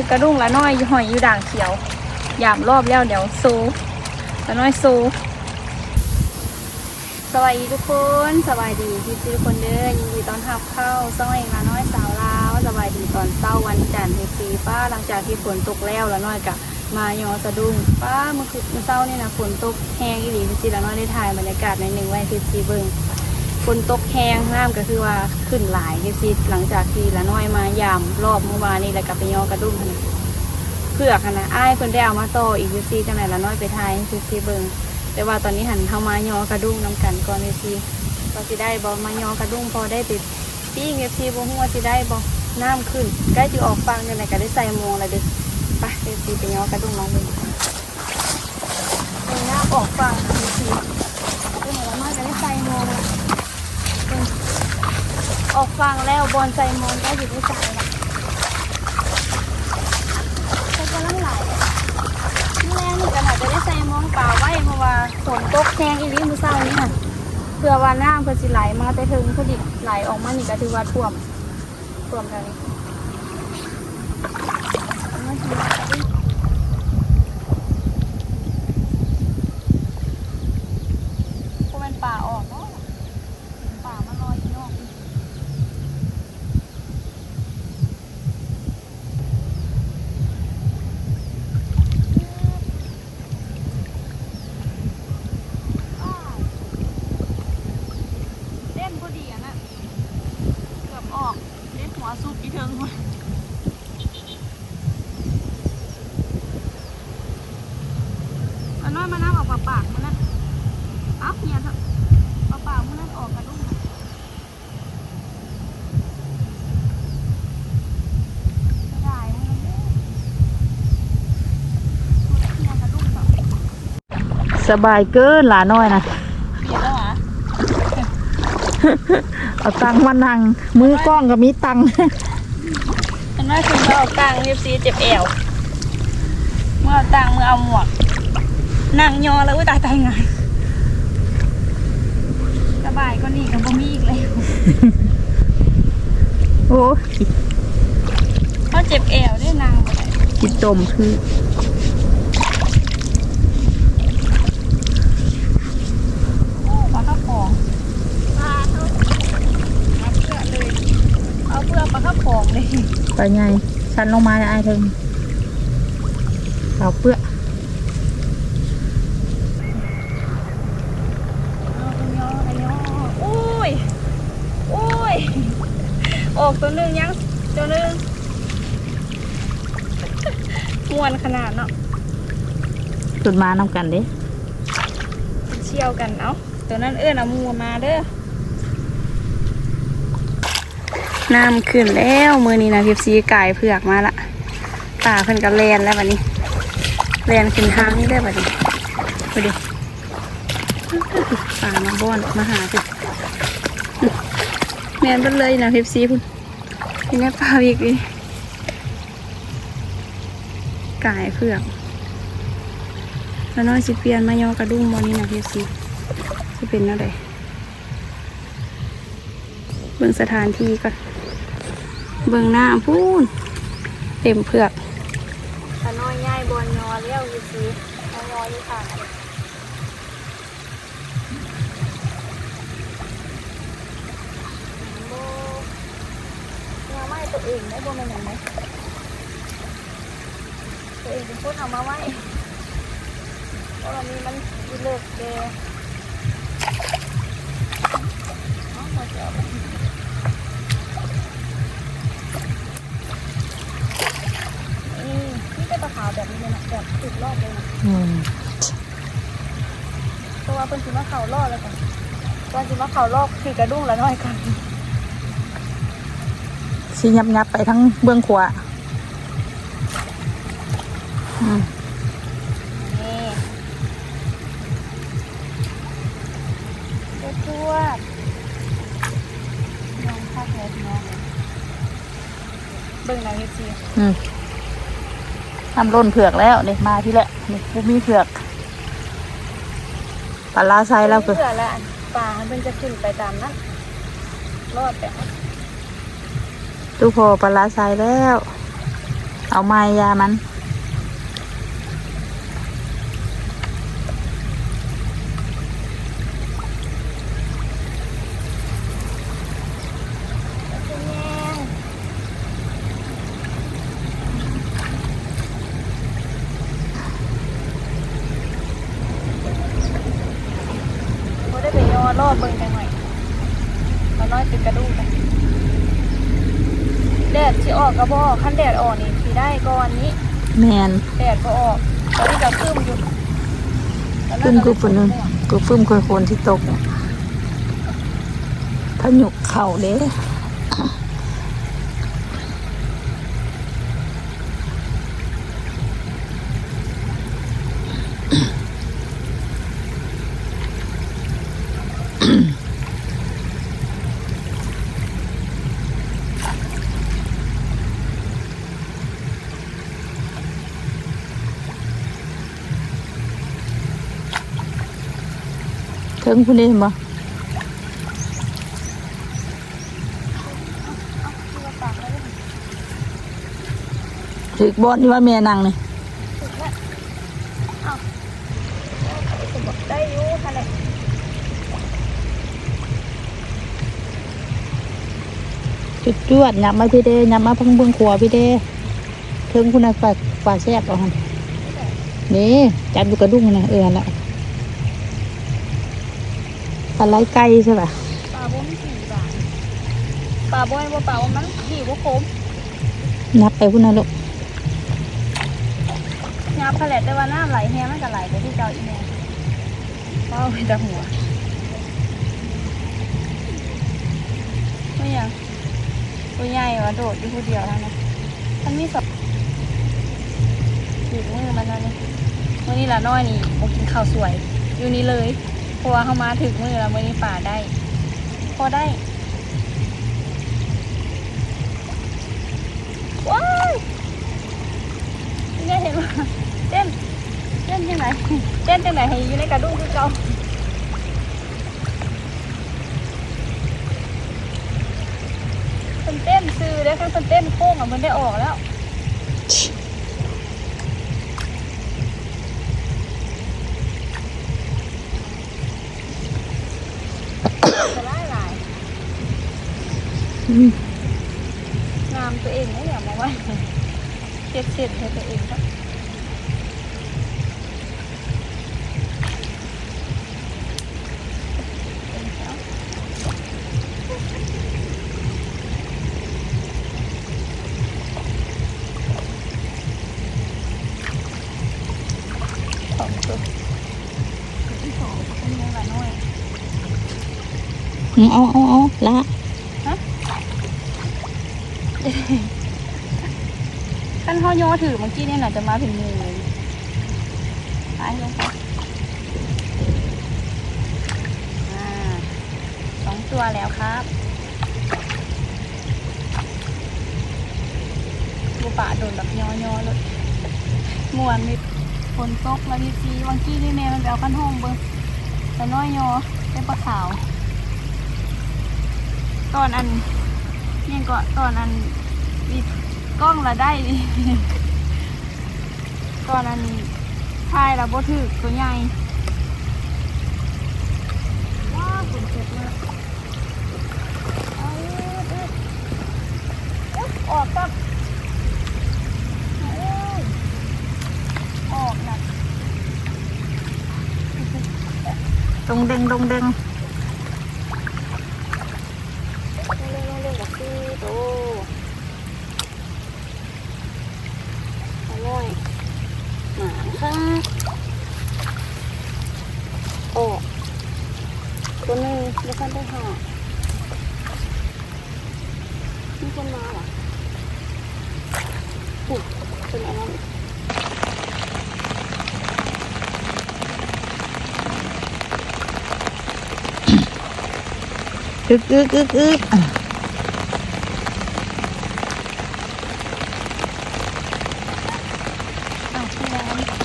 คือกระดุ้งละน้อยหอยอยู่ด่างเขียว ยามรอบแล้วเดี๋ยวโซละน้อยโซสวัสดีทุกคนสบายดีพี่ซีทุกคนเด้อยินดีตอนรับเข้าซ่องเองละน้อยสาวลาวสบายดีตอนเช้าวันจันทร์พี่ซีป้าหลังจากที่ฝนตกแล้วละน้อยกะมายอสะดุ้งป้าเมื่อคืนเมื่อเช้านี่นะฝนตกแห้งอีหลีพี่ซีละน้อยได้ถ่ายบรรยากาศในหนึ่งไว้พี่ซีเบิ่ง นตกแห้งน้ำก็คือว่าขึ้นหลายพี่ซีหลังจากที่ละน้อยมายามรอบเมื่อวานนี่แล้วก็ไปยอกระดุ้งหั่นนะเพื่อกหั้นนะอ้ายเพิ่นได้เอามาต่ออีกพี่ซีจังไหนละน้อยไปถ่ายให้พี่ซีเบิ่งแต่ว่าตอนนี้หันเข้ามายอกระดุ้งน้ำกันก่อนเลยสิเราสิได้บอมายอกระดุ้งพอได้ติดปิ้งเอฟซีบ่ฮู้ว่าสิได้บ่น้ำขึ้นใกล้จะออกฟังจังไดก็ได้ใส่มงแล้วเด้อไปเอฟซีไปยอกระดุ้งลองเบิ่งอาน้ำออกฟังเอฟซีเดี๋ยวเรามาจะได้ใส่มงแล้วเบิ่ง ออกฟังแล้วบอลใส่หมวงก็อยู่ได้ใส่ละใส่กำลังไหลายแม่นี่ก็อาจจะได้ใส่มองเปล่าไว้เพราะว่าฝนตกแห้งอีหลีมื้อเช้านี้ค่ะเพื่อว่าน้ำเพิ่นสิไหลมาแต่ถึงพอดีไหลออกมานี่ก็ถือว่าท่วมท่วมแล้วนี่เอามากินกันดิเพราะมันป่าออกเนาะป่ามันลอยอยู่นอกนี่อ้าวเล่นพอดีอะนะเกือบออกเล่นหัวสุกอีเทิงหัวมัน น้อยมาน้ำออกปากปากมันนั่นเอ้าเนี่ยเถอะปากปากมันนั่นออกกระดุ้งน่ะไม่ได้มันนั่นเด้อเนี่ยกระดุ้งต่อสบายเกินหลาน้อยนะเปลี่ยนแล้วเหรอเอาตังค์มานั่งมือกล้องก็มีตังค์ฉันว่าคุณเอาตังค์เอฟซีเจ็บแอวเมื่อเอาตังค์เมื่อเอาหมวก นั่งยอแล้วอุ้ยตายตายไงายสบายก็นี่กับบ่มีอีกแล้วโอ้ยเขาเจ็บแอวได้นางบ่ได้กินจมคือโอ้ปลาข้าวของปลาเขาเอาเพื่อเลยเอาเพื่อปลาข้าวของเลยไปไงฉันลงมาไอ้ายเทิงเอาเปื้อเอาไปยอไปยออุ้ยอุ้ย ออกตัวหนึงยังตัวหนึง มวน ขนาดเนาะตุนมานำกันเด้เชี่ยวกันเอาตัวนั้นเอื้อนเอามูมาเด้อน้ำขึ้นแล้วมือนี้นะพิบซีกายเผือกมาละตาเพิ่นกับแลนแล้วบัดนี้แลนขึ้นทางนี้ได้อบัดนี้ไปดิป่ามาบ้อนมาหาสิแมนเบิ่เลยนะพิบซีพุ่นนี่แม่ปลาอีกอี กายเผือกแล้วน้อยสิเปลี่ยนมายอกระดุมบอนี้นะพี่ซีสิเป็นอะไรเบิ่งสถานที่ก่อนเบิ่งหน้าพูนเต็มเผือกตาน้อยง่ายบอลยอเลี้ยวพี่ซีเอายออยู่ค่ะโบยังไม่ตัวเองได้บ่แม่นหยังไหม ตัวเองเป็นคนเอามาไว้เพราะเรามีมันมีเลิกแกเอาหมดแล้วนี่นี่เป็นตะขาวแบบนี้เลยนะแบบติดรอบเลยนะเพราะว่าเป็นสิมาเข่ารอบแล้วกันตอนสิมาเข่ารอบคือกระดุ้งละน้อยกันสิยับยับไปทั้งเบื้องขวา นี่ทั่วๆน้องข้าแท้น้องเบิ่งหนังเอฟซีอืมทำร่นเผือกแล้วเด็กมาที่แหละนี่กูมีเผือกปลาลาไซแล้วคือเผื่อละปลามันจะขึ้นไปตามนั้นรอดแต่ตู้พอปลาร้าใส่แล้ว เอาไม้ยามัน อรอบเบิ่งกันหน่อยมาน้อยติดกระดูกกันแดดสิออกก็บออกขั้นแดดออกนี่สิได้ก่อนนี้ แมนแดดก็ออกตอนนี้ก็คืมอยู่ขึ้นกูปุ่นนึงกูฟื้มคุยคนที่ตกพายุเข่าเด้ ถึงผู้นี้บ่ถึกบอดนี่ว่าแม่นางนี่ได้อยู่ค่ะเลยจุดจวดยับมาพี่เด้ยับมาพิ่งเบิ่งขัวพี่เด้ถึงคุณน่ะฝาฝาแซ่บเอาหันนี่จับอยู่กระดุ้งนะเออนั่นแหละ ปลาไหลไก่ใช่ป่ะปลาบ่มีสี่บาทปลาบ่อยบ่ปลาว่ามันดีบ่คมนับไปพุ่นน่ะลูกยับผลดแต่ว่าน้ำไหลแห้งมันก็ไหลไปที่เจ้าอีแม่ว้าวไปแต่หัวไม่ยังตัวใหญ่วะโดดอยู่ผู้เดียวแล้วนะมันมีสองหยุดมือมันแล้วนี่วันนี้ละน้อยนี่โมกินข้าวสวย อยู่นี่เลย เพราะว่าเขามาถึงมือแล้ววันนี้ป่าได้ พอได้ว้าวนี่เห็นไหมเต้นเต้นยังไงเต้นจังไหนให้อยู่ในกระดุมคือเก่าคนเต้นซื้อได้แค่คนเต้นโค้งอะมันได้ออกแล้ว จะไล่หลาย อืม งามตัวเองนะอย่ามาไว้เจ็ดเจ็ดให้ตัวเองครับ ขั้นเขาย่อถือเมื่อกี้เนี่ยน่าจะมาถึงมือเลยไปลงไปสองตัวแล้วครับบูป่าโดนแบบย่อๆเลยมวนมีฝนตกแล้วมีซีวังกี้นี่แม่มันไปเอาขั้นห้องเบิ้งแต่น้อยยอเป็นปลาขาว ตอนอัน เนี่ก็ตอนอันมีกล้องละได้ดิตอนอันถ่ายละบ่ถือตัวใหญ่ว้าวฝนเจ็บมากเอาเอ้ยอุ๊ยอกกับออกนะตรงด้งตรงเด้ง อึกอึกอึกอึกอะ อ้าวพี่น้ำนั่น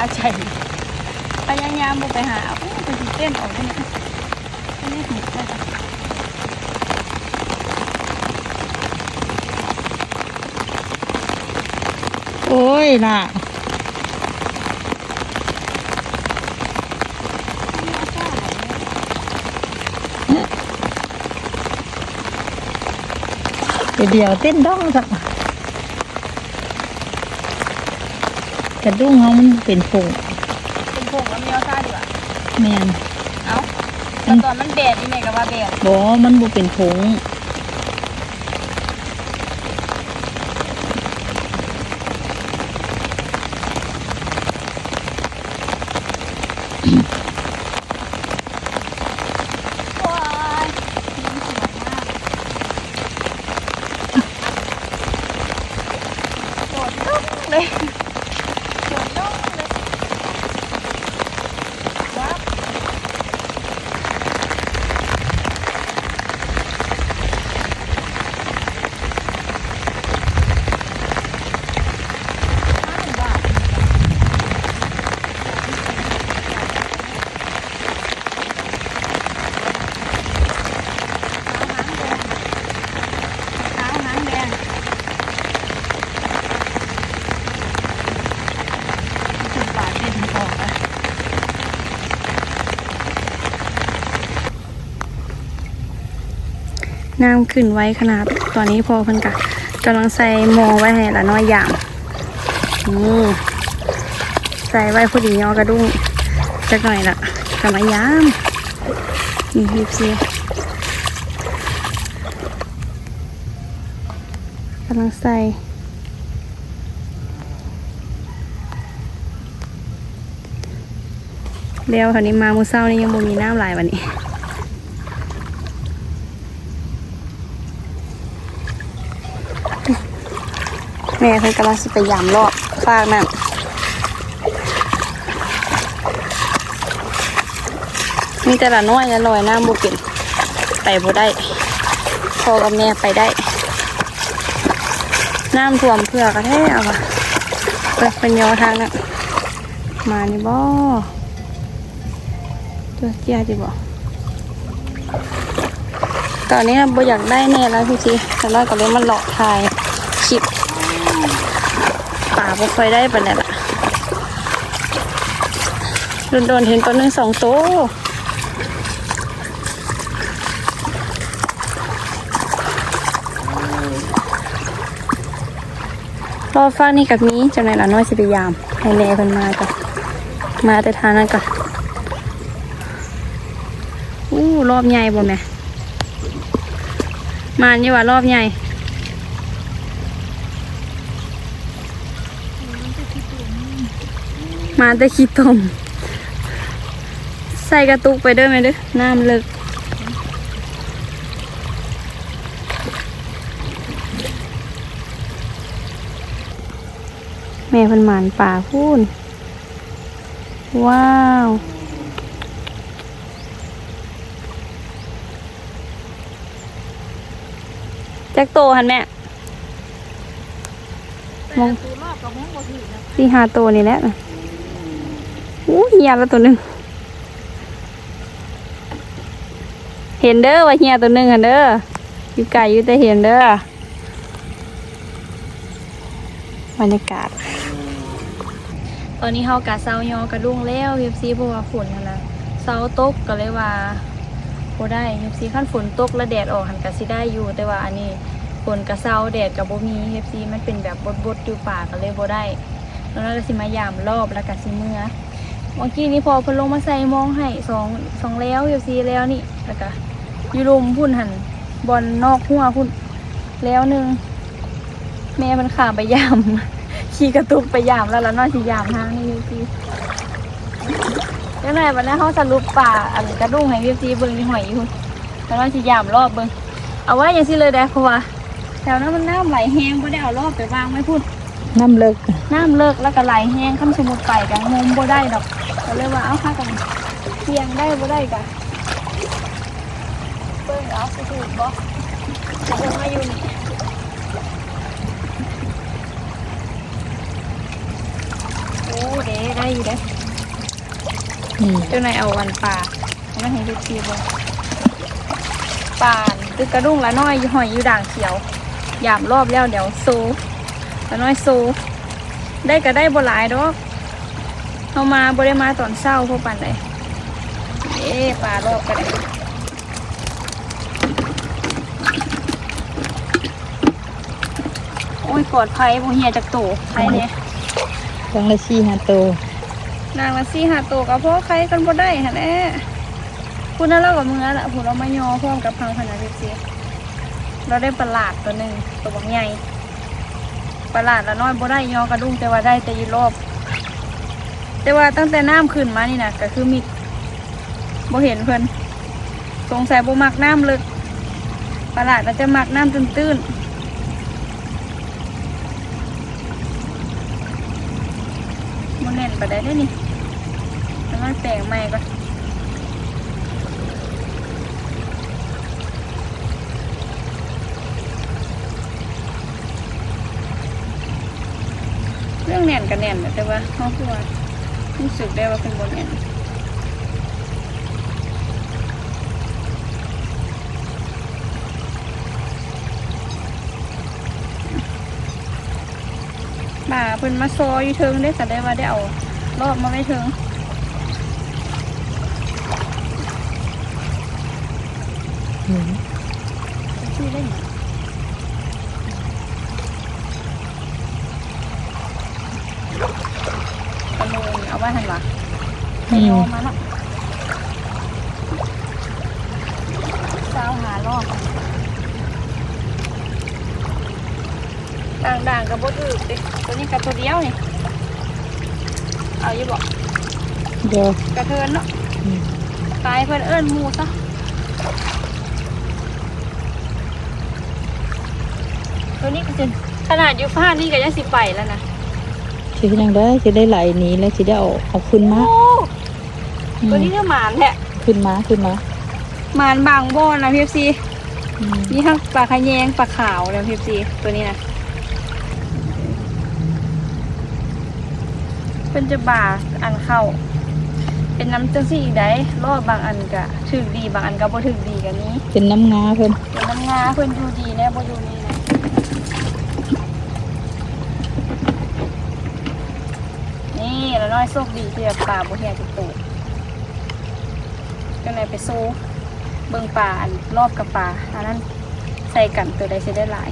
าใจพยายามบ่ไปหาเอาไปสิเต้นออกได้ไหมอันนี้ห็ดได้ปโอ้ยน่ะเดี๋ยวเต้นด้องสัก ระดุ้งเขามันเป็นผงเป็นผงแล้วมีเอาซ่าดีกว่าแมนเอ้าแต่ตอนมันแดดนี่แม่ก็ว่าแดดบอมันบ่เป็นผง ว้ายมันสวยมากโดดดุ้งเลยโดดดุ้งเลยว้าวห้าสิบบาท เท้าหางแดงสิบบาทเป็นพออะ น้ำขึ้นไว้ขนาดตอนนี้พอเพิ่นกะกำลังใส่หมอไว้ให้ละน้อยอย่างนี่ใส่ไว้พอดียอกระดุ้งจักหน่อยละกำมายามนี่ฮิปซีกำลังใส่แล้วคราวนี้มามือเศร้านี่ยังบ่มีน้ำไหลายวันนี้ แม่เพิ่นกำลังสิไปยามรอบฟากนั่นมีแต่ละน้อยละลอยน้ำบุกินไปบ่ได้พ่อกับแม่ไปได้ น้ำท่วมเพื่อกระแทกอะไปเป็นยอทางนั้นมานี่บ่ตัวเจียจิบ่ตอนนี้บ่อยากได้แน่แล้วพี่จีแต่ว่าก็เลยมันหลอกถ่าย ป่าบ่ค่อยได้ปานนั้นละโดนๆเห็นตัวหนึงสองตัวรอฟ้านี่กับนี้จังไหนล่ะน้อยสิพยายาม ให้แม่เพิ่นมาก่อนมาแต่ทางนั้นก่อนอู้รอบใหญ่บ่แม่มานี่ว่ารอบใหญ่ มาแต่ขี้ตม ใส่กระตุกไปด้อไหมด้อน้ำเลิกแม่พันหมานป่าพูนว้าวแจ็คโตหันแม่มองสี่ห้าตัวนี่แหละ อู้เฮียแล้วตัวหนึ่งเห็นเด้อว่าเฮียตัวหนึ่งหันเด้ออยู่ไก่อยู่แต่เห็นเด้อบรรยากาศ ตอนนี้เฮากะเซายอกระดุ้งแล้วเฮฟซีเพราะว่าฝนนั่นนะเซาตกก็เลยว่าบ่ได้เฮฟซีขั้นฝนตกแล้วแดดออกหันกะสิได้อยู่ แต่ว่าอันนี้ฝนกะเซาแดดกะบ่มีเฮฟซีมันเป็นแบบบดๆอยู่ป่าก็เลยบ่ได้แล้วเราก็สิมายามรอบแล้วกะสิเมื่อ เมื่อกี้นี้พอเพิ่นลงมาใส่มองให้สองสองแล้วเฮฟซีแล้วนี่แล้วก็ยู่รุมพุ่นหันบอลนอกหัวพุ่นแล้วหนึ่งแม่มันขาไปยามขี่กระตุกไปยามแล้วแล้วนอนสิยามทางให้พี่ซียังไงวันนี้เขาสรุปป่าอันกระดุ้งให้พี่ซีเบิ่งที่หอยอยู่แล้วนอนสิยามรอบเบิ่งเอาไว้อย่างที่เลยได้เพราะว่าแถวนั้นมันน้ำไหลแห้งก็ได้เอารอบไปวางไม่พูด น้ำเลิกน้ำเลิกแล้วก็ไหลแห้งข้ามสมุดไปกันงมบ่ได้ดอกก็เลยว่าเอาค่ากันเพียงได้บ่ได้กันเบิ่งเอาสิถูกบ่จะเบิ่งมาอยู่นี่โอ้เด้ได้อยู่เด้อืมเจ้านายเอาวันปลาเอามาให้ดูทีบ่ปลาคือกระดุ้งละน้อยหอยอยู่ด่างเขียว ยามรอบแล้วเดี๋ยวโซ ละน้อยโซได้ก็ได้บ่หลายดอกเอามาบ่ได้มาตอนเช้าพวกปันเลยเอ๊ะปลารอบกันเลยโอ้ยปลอดภัยบ่เหียจากโตใครเนี่ยครั้งละสี่ห้าโตวนางละสี่หาโตก็เพราะใครกันบ่ได้หั่นแหละพูดนั่นเรากับมือละพูดเรามายอพร้อมกับพังขนาดเสียเราได้ประหลาดตัวหนึ่งตัวบักใหญ่ ประหลาดละน้อยบ่ได้ยอกระดุ้งแต่ว่าได้แต่ยีรอบ แต่ว่าตั้งแต่น้ำขึ้นมานี่นะก็คือมีบ่เห็นเพิ่นสงสัยบ่มักน้ำลึกประหลาดเราจะมักน้ำตื้นๆมันแน่นไปได้ได้นี่แล้วมันแปลงใหม่ก่อน เรื่องแน่นกับแน่นแหละแต่ว่าเขาคือว่ารู้สึกได้ว่าเป็นบนแน่นบ่าเพิ่นมาซอยอยู่เทิงได้อก็ได้ว่าได้เอารอบมาไว้เทิงอืมชื่อได้ไหมตะโลนเอาไว้ทันวะไปโยมมาเนาะเจ้าหารอบ ด่างๆกับบดอึกดิตัวนี้กับตัวเดียวนี่เอาอยู่บอกเดี๋ยวกระเทินเนาะอืมตายเพื่อนเอิ้นหมูซะตัวนี้ก็จะขนาดอยู่ฟ้านี่ก็ยังสิไปแล้วนะสิเฮ็ดยังได้สิได้ไหลหนีแล้วสิได้เอาเอาขึ้นมาโอ้อืมตัวนี้ก็หมานแหละขึ้นมาขึ้นมาหมานบางบ่อนนะพีเอฟซีอืมนี่ทั้งปลาขะแยงปลาขาวเลยพีเอฟซีตัวนี้นะ เป็นจะบาอันเข้า เป็นน้ำจังซี่อีกได้รอบบางอันก็ถึกดีบางอันก็บ่ถึกดีกันนี้เป็นน้ำงาเพิ่นเป็นน้ำงาเพิ่นอยู่ดีแน่บ่อยู่นี่นะนี่แล้วน้อยโชคดีที่แบบปลาบ่เฮียจุกโตก็เลยไปโซ่เบิ่งปลาอันรอบกับปลาอันนั้นใส่กันตัวใดสิได้หลาย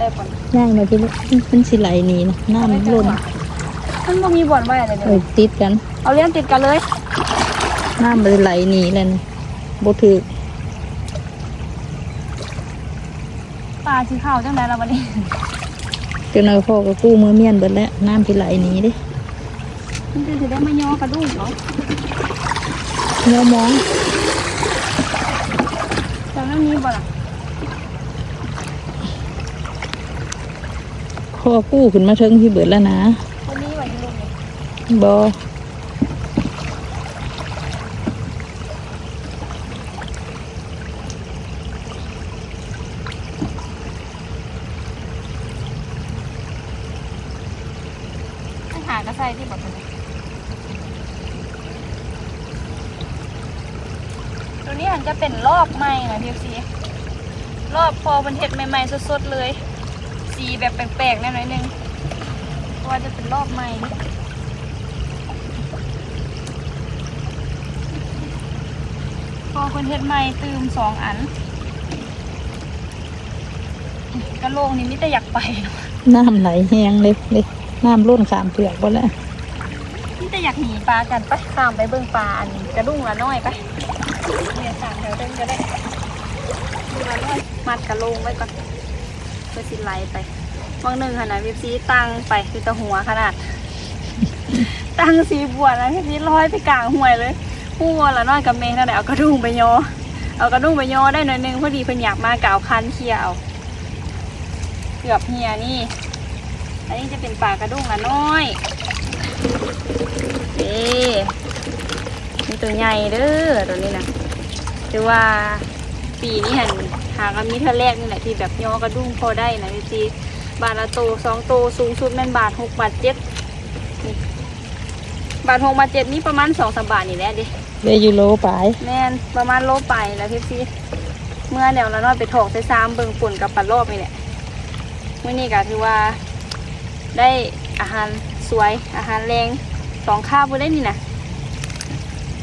ได้ผลย่างมาที่ลูกมันสิไหลหนีนะน้ำมันล้นมันบ่มีบ่อนไว้อะไรเลเออยติดกัน เอาเลี้ยงติดกันเลยน้ำมันไหลหนีแล้วนี่บ่ถือปลาสีขาวจังไดล่ะวันนี้จนเอาพ่อก็กู้มือเมียนเบิดแล้วน้ำสิไหลหนีเด้มันจะสิได้มาย่อกระดูกเนาะเนื้อมองแต่นั้นมีบ่ล่ะ พ่อกู้ขึ้นมาเทิงที่เบิดแล้วนะตัวนี้ไว้อยู่ลูกนี่บ่ไปหากระใส่ที่บ่ตัวนี้ตัวนี้มันจะเป็นรอบใหม่นะพี่ซีรอบพอมันเห็ดใหม่ๆสดๆเลย แบบแปลกๆแน่หน่อยนึงเพราะว่าจะเป็นรอบใหม่นี่พอคนเห็ดใหม่ตืมสองอันกระโหลกนี่มิแต่อยากไปเนาะน้ำไหลแห้งเลยเลยน้ำล้นขามเปลือกหมดแล้วนี่จะอยากหนีปลากันไปข้ามไปเบิ่งปลาอันกระดุ้งละน้อยไปเนี่ยสามแถวเดินก็ได้ดูละน้อยมัดกระโลงไว้ก่อนเพื่อสิไลไป บางหนึ่งขนาดวิบซีตั้งไปคือตะหัวขนาด ตั้งสีบวชนะวิบซีลอยไปกลางห่วยเลยหัวละน้อยกับเมย์นั่นแหละเอากระดุงไปยอเอากระดุงไปยอได้หน่อยหนึงพอดีเพิ่นอยากมากล่าวคันเคลียร์เกือบเฮียนี่ อันนี้จะเป็นปลากระดุงละน้อยเอ๊มีตัวใหญ่เด้อตัวนี้นะแต่ว่าปีนี้เห็นหากันมีเท่าแรกนี่แหละที่แบบย่อกระดุงพอได้นะพี่ซี บาทละโตสองโตสูงสุดแม่นบาทหกบาทเจ็ดนี่บาทหกบาทเจ็ดนี่ประมาณสองสามบาทนี่แหละดิได้ยูโรไปแม่นประมาณโลไปแล้วพี่ซีเมื่อเดี๋ยวเราน้อยไปถอกใส่ซ้ำเบิ่งปุ่นกับปัดรอบนี่แหละเมื่อนี้ก็ถือว่า ได้อาหารสวยอาหารแรงสองข้าวบ่ได้นี่นะ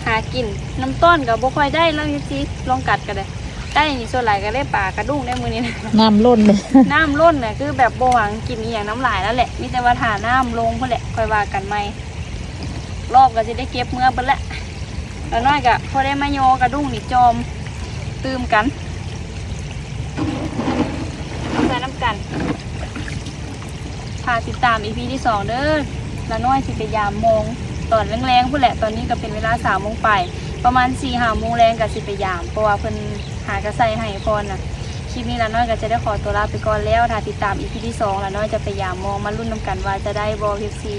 หากินน้ำต้นกับบ่ค่อยได้แล้วพี่ซีลองกัดกันเลย ได้นี่ส่วนหลายก็ได้ปลากระดุ้งได้มือนี้นะน้ำล้นเลยน้ำล้นเนี่ยคือแบบบ่หวังกินอหย่างน้ำลายแล้วแหละมีแต่ว่าถาน้ำลงเพื่อแหละค่อยว่ากันไหมรอบก็จะได้เก็บเมื่อเบิ่นละแล้วน้อยก็พอได้มาโยกระดุ้งนี่จอมตื่มกันใส่น้ำกันพาติดตามอีพีที่สองเด้อแล้วน้อยสิพยายามมองตอนแรงๆพุ่นแหละตอนนี้ก็เป็นเวลาสามโมงไป ประมาณสี่ห้าโมงแรงกับสิพยายามเพราะว่าเพิ่น หากระใส่ให้พรน่ะคลิปนี้ละน้อยก็จะได้ขอตัวลาไปก่อนแล้วถ้าติดตามอีพีที่สองละน้อยจะพยายามมองมารุ่นน้ำกันว่าจะได้บอพีซี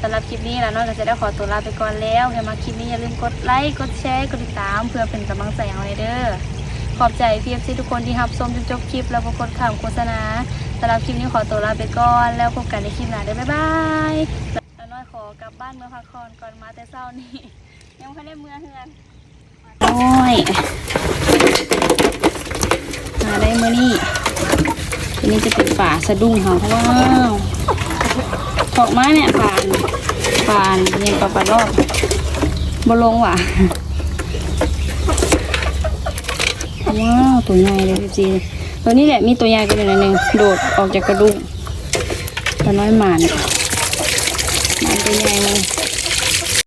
สำหรับคลิปนี้ละน้อยก็จะได้ขอตัวลาไปก่อนแล้วใครมาคลิปนี้อย่าลืมกดไลค์กดแชร์กดติดตาม เพื่อเป็นกำลังใจให้เราเด้อขอบใจพีเอฟซีทุกคนที่รับชมจนจบคลิป แล้วก็กดข่าวโฆษณาสำหรับคลิปนี้ขอตัวลาไปก่อน แล้วพบกันในคลิปหน้าเด้อบ๊ายบายละน้อยขอกลับบ้านเมื่อพักผ่อนก่อนมาแต่เช้านี้ยังไม่ได้เมื่อเฮือนโอ้ย หาได้เมื่อนี้ทีนี้จะเป็นป่าสะดุ้งเขาว้าวถอกไม้เนี่ยป่านป่านยังปลาปลารอบบลงว่ะว้าวตัวใหญ่เลยพี่จีตัวนี้แหละมีตัวใหญ่กันเลยหนึ่งโดดออกจากกระดุ้งตัวน้อยหมานหมานตัวใหญ่เลย